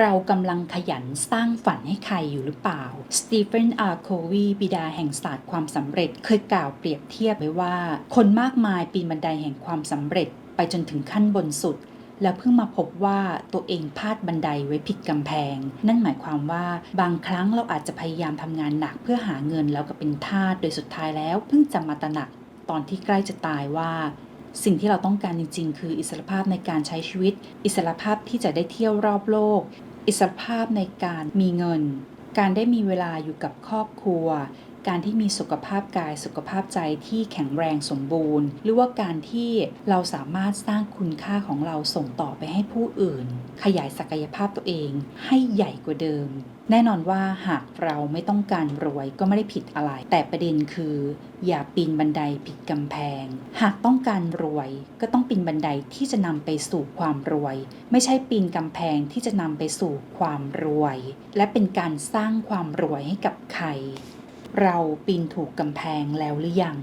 เรากำลังขยันสร้างฝันให้ใครอยู่หรือเปล่า สตีเฟน อาร์โควี บิดาแห่งศาสตร์ความสำเร็จ เคยกล่าวเปรียบเทียบไว้ว่า คนมากมายปีนบันไดแห่งความสำเร็จ ไปจนถึงขั้นบนสุด แล้วเพิ่งมาพบว่าตัวเองพลาดบันไดไว้ผิดกำแพง นั่นหมายความว่าบางครั้งเราอาจจะพยายามทำงานหนักเพื่อหาเงินแล้วก็เป็นทาส โดยสุดท้ายแล้วเพิ่งจะมาตระหนักตอนที่ใกล้จะตายว่า สิ่งที่เราต้องการจริง ๆ คืออิสรภาพในการใช้ชีวิต อิสรภาพที่จะได้เที่ยวรอบโลก อิสรภาพในการมีเงิน การได้มีเวลาอยู่กับครอบครัว การที่มีสุขภาพกายสุขภาพใจที่แข็งแรงสมบูรณ์ หรือว่าการที่เราสามารถสร้างคุณค่าของเราส่งต่อไปให้ผู้อื่น ขยายศักยภาพตัวเอง ให้ใหญ่กว่าเดิม แน่นอนว่าหากเราไม่ต้องการรวยก็ไม่ได้ผิดอะไร แต่ประเด็นคือ อย่าปีนบันไดผิดกำแพง หากต้องการรวยก็ต้องปีนบันไดที่จะนำไปสู่ความรวย ไม่ใช่ปีนกำแพงที่จะนำไปสู่ความรวย และเป็นการสร้างความรวยให้กับใคร เราปีนถูกกำแพงแล้วหรือยัง